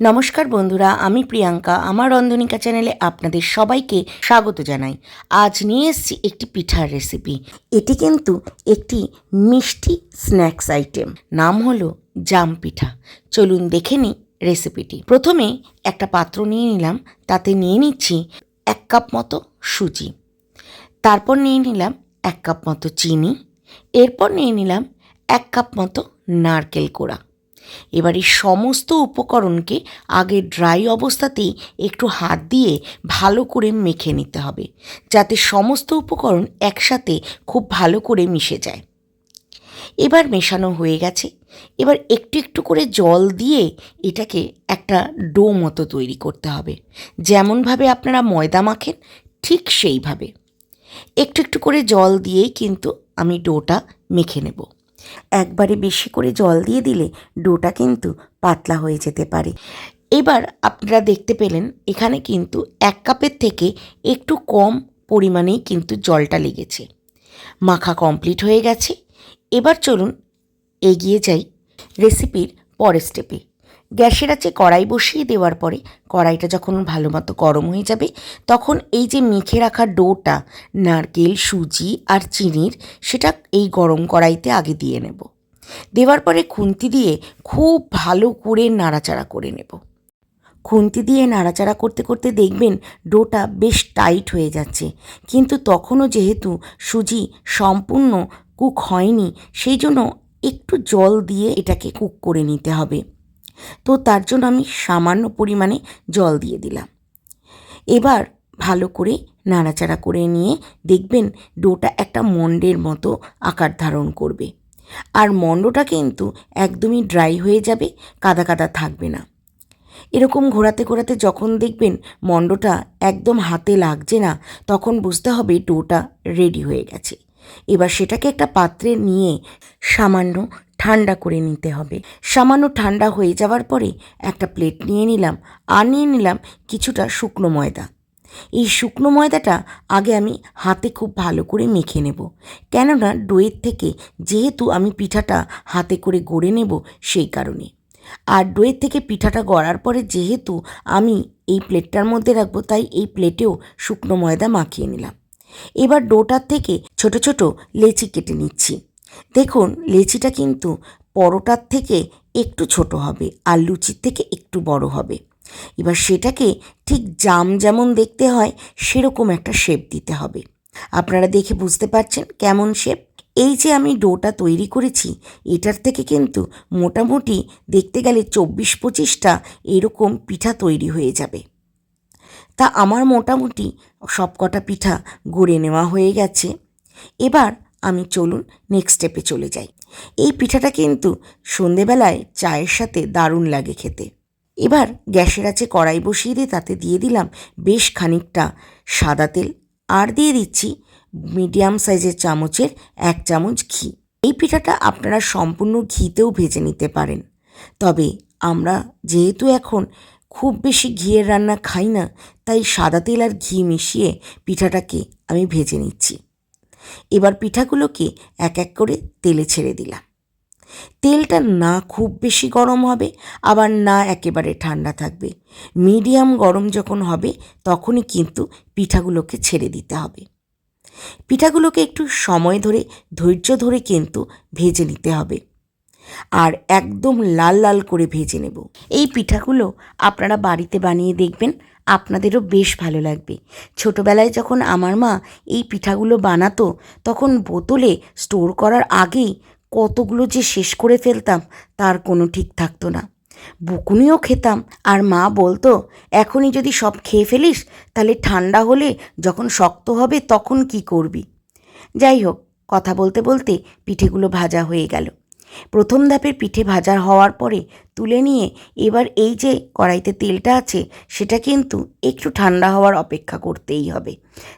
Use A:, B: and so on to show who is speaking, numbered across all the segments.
A: নমস্কার বন্ধুরা, আমি প্রিয়াঙ্কা। আমার রন্ধনিকা চ্যানেলে আপনাদের সবাইকে স্বাগত জানাই। আজ নিয়ে এসেছি একটি পিঠার রেসিপি এটি কিন্তু একটি মিষ্টি স্ন্যাক্স আইটেম নাম হলো জাম পিঠা। চলুন দেখে নিই রেসিপিটি প্রথমে একটা পাত্র নিয়ে নিলাম, তাতে নিয়ে নিচ্ছি এক কাপ মতো সুজি। তারপর নিয়ে নিলাম এক কাপ মতো চিনি। এরপর নিয়ে নিলাম এক কাপ মতো নারকেল কোড়া। এবার এই সমস্ত উপকরণকে আগে ড্রাই অবস্থাতেই একটু হাত দিয়ে ভালো করে মেখে নিতে হবে, যাতে সমস্ত উপকরণ একসাথে খুব ভালো করে মিশে যায়। এবার মেশানো হয়ে গেছে। এবার একটু একটু করে জল দিয়ে এটাকে একটা ডো মতো তৈরি করতে হবে। যেমনভাবে আপনারা ময়দা মাখেন, ঠিক সেইভাবে। একটু একটু করে জল দিয়েই কিন্তু আমি ডোটা মেখে নেব। একবারে বেশি করে জল দিয়ে দিলে ডোটা কিন্তু পাতলা হয়ে যেতে পারে। এবার আপনারা দেখতে পেলেন, এখানে কিন্তু এক কাপের থেকে একটু কম পরিমাণেই কিন্তু জলটা লেগেছে। মাখা কমপ্লিট হয়ে গেছে। এবার চলুন এগিয়ে যাই রেসিপির পরের স্টেপে। গ্যাসের আছে কড়াই বসিয়ে দেওয়ার পরে কড়াইটা যখন ভালো মতো গরম হয়ে যাবে, তখন এই যে মেখে রাখা ডোটা, নারকেল, সুজি আর চিনির, সেটা এই গরম কড়াইতে আগে দিয়ে নেব। দেওয়ার পরে খুন্তি দিয়ে খুব ভালো করে নাড়াচাড়া করে নেব। খুন্তি দিয়ে নাড়াচাড়া করতে করতে দেখবেন ডোটা বেশ টাইট হয়ে যাচ্ছে। কিন্তু তখনও যেহেতু সুজি সম্পূর্ণ কুক হয়নি, সেই জন্য একটু জল দিয়ে এটাকে কুক করে নিতে হবে। তো তার জন্য আমি সামান্য পরিমাণে জল দিয়ে দিলাম। এবার ভালো করে নাড়াচাড়া করে নিয়ে দেখবেন ডোটা একটা মন্ডের মতো আকার ধারণ করবে। আর মন্ডটা কিন্তু একদমই ড্রাই হয়ে যাবে, কাদা কাদা থাকবে না। এরকম ঘোরাতে ঘোরাতে যখন দেখবেন মন্ডটা একদম হাতে লাগছে না, তখন বুঝতে হবে ডোটা রেডি হয়ে গেছে। এবার সেটাকে একটা পাত্রে নিয়ে সামান্য ঠান্ডা করে নিতে হবে। সামান্য ঠান্ডা হয়ে যাওয়ার পরে একটা প্লেট নিয়ে নিলাম আর নিয়ে নিলাম কিছুটা শুকনো ময়দা। এই শুকনো ময়দাটা আগে আমি হাতে খুব ভালো করে মেখে নেব। কেননা ডোয়ের থেকে যেহেতু আমি পিঠাটা হাতে করে গড়ে নেব সেই কারণে। আর ডোয়ের থেকে পিঠাটা গড়ার পরে যেহেতু আমি এই প্লেটটার মধ্যে রাখব, তাই এই প্লেটেও শুকনো ময়দা মাখিয়ে নিলাম। এবার ডোটার থেকে ছোট ছোট লেচি কেটে নিচ্ছি। দেখুন, লেচিটা কিন্তু পরোটার থেকে একটু ছোট হবে আর লুচির থেকে একটু বড় হবে। এবার সেটাকে ঠিক জাম যেমন দেখতে হয়, সেরকম একটা শেপ দিতে হবে। আপনারা দেখে বুঝতে পারছেন কেমন শেপ এই যে আমি ডোটা তৈরি করেছি, এটার থেকে কিন্তু মোটামুটি দেখতে গেলে চব্বিশ পঁচিশটা এরকম পিঠা তৈরি হয়ে যাবে। তা আমার মোটামুটি সবকটা পিঠা গড়ে নেওয়া হয়ে গেছে। এবার আমি চলুন নেক্সট স্টেপে চলে যাই। এই পিঠাটা কিন্তু সন্ধেবেলায় চায়ের সাথে দারুণ লাগে খেতে। এবার গ্যাসের আছে কড়াই বসিয়ে দিয়ে তাতে দিয়ে দিলাম বেশ খানিকটা সাদা তেল। আর দিয়ে দিচ্ছি মিডিয়াম সাইজের চামচের এক চামচ ঘি। এই পিঠাটা আপনারা সম্পূর্ণ ঘিতেও ভেজে নিতে পারেন। তবে আমরা যেহেতু এখন খুব বেশি ঘিয়ের রান্না খাই না, তাই সাদা তেল আর ঘি মিশিয়ে পিঠাটাকে আমি ভেজে নিচ্ছি। এবার পিঠাগুলোকে এক এক করে তেলে ছেড়ে দিলাম। তেলটা না খুব বেশি গরম হবে, আবার না একেবারে ঠান্ডা থাকবে। মিডিয়াম গরম যখন হবে, তখনই কিন্তু পিঠাগুলোকে ছেড়ে দিতে হবে। পিঠাগুলোকে একটু সময় ধরে, ধৈর্য ধরে কিন্তু ভেজে নিতে হবে। আর একদম লাল লাল করে ভেজে নেব। এই পিঠাগুলো আপনারা বাড়িতে বানিয়ে দেখবেন আপনাদেরও বেশ ভালো লাগবে। ছোটোবেলায় যখন আমার মা এই পিঠাগুলো বানাতো, তখন বোতলে স্টোর করার আগেই কতগুলো যে শেষ করে ফেলতাম, তার কোনো ঠিক থাকতো না। বকুনিও খেতাম, আর মা বলতো, এখনই যদি সব খেয়ে ফেলিস, তাহলে ঠান্ডা হলে যখন শক্ত হবে তখন কি করবি? যাই হোক, কথা বলতে বলতে পিঠেগুলো ভাজা হয়ে গেল। প্রথম ধাপের পিঠে ভাজা হওয়ার পরে তুলে নিয়ে এবার এই যে কড়াইতে তেলটা আছে, সেটা কিন্তু একটু ঠান্ডা হওয়ার অপেক্ষা করতেই হবে।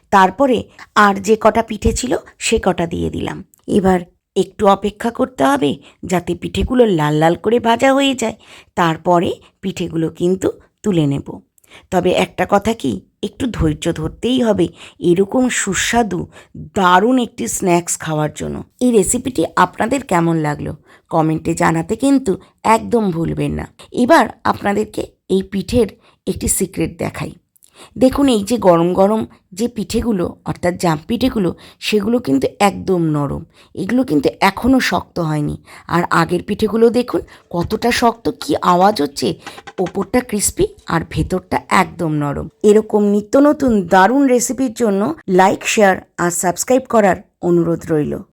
A: তারপরে আর যে কটা পিঠে ছিল, সে কটা দিয়ে দিলাম। এবার একটু অপেক্ষা করতে হবে যাতে পিঠেগুলো লাল লাল করে ভাজা হয়ে যায়। তারপরে পিঠেগুলো কিন্তু তুলে নেব। তবে একটা কথা কি, একটু ধৈর্য ধরতেই হবে। এরকম সুস্বাদু, দারুণ একটি স্ন্যাক্স খাওয়ার জন্য। এই রেসিপিটি আপনাদের কেমন লাগল? কমেন্টে জানাতে কিন্তু একদম ভুলবেন না। এবার আপনাদেরকে এই পিঠের একটি সিক্রেট দেখাই। দেখুন, এই যে গরম গরম যে পিঠেগুলো, অর্থাৎ জাম পিঠেগুলো, সেগুলো কিন্তু একদম নরম। এগুলো কিন্তু এখনও শক্ত হয়নি। আর আগের পিঠেগুলো দেখুন, কতটা শক্ত, কি আওয়াজ হচ্ছে। ওপরটা ক্রিস্পি আর ভেতরটা একদম নরম। এরকম নিত্য নতুন দারুণ রেসিপির জন্য লাইক শেয়ার আর সাবস্ক্রাইব করার অনুরোধ রইল।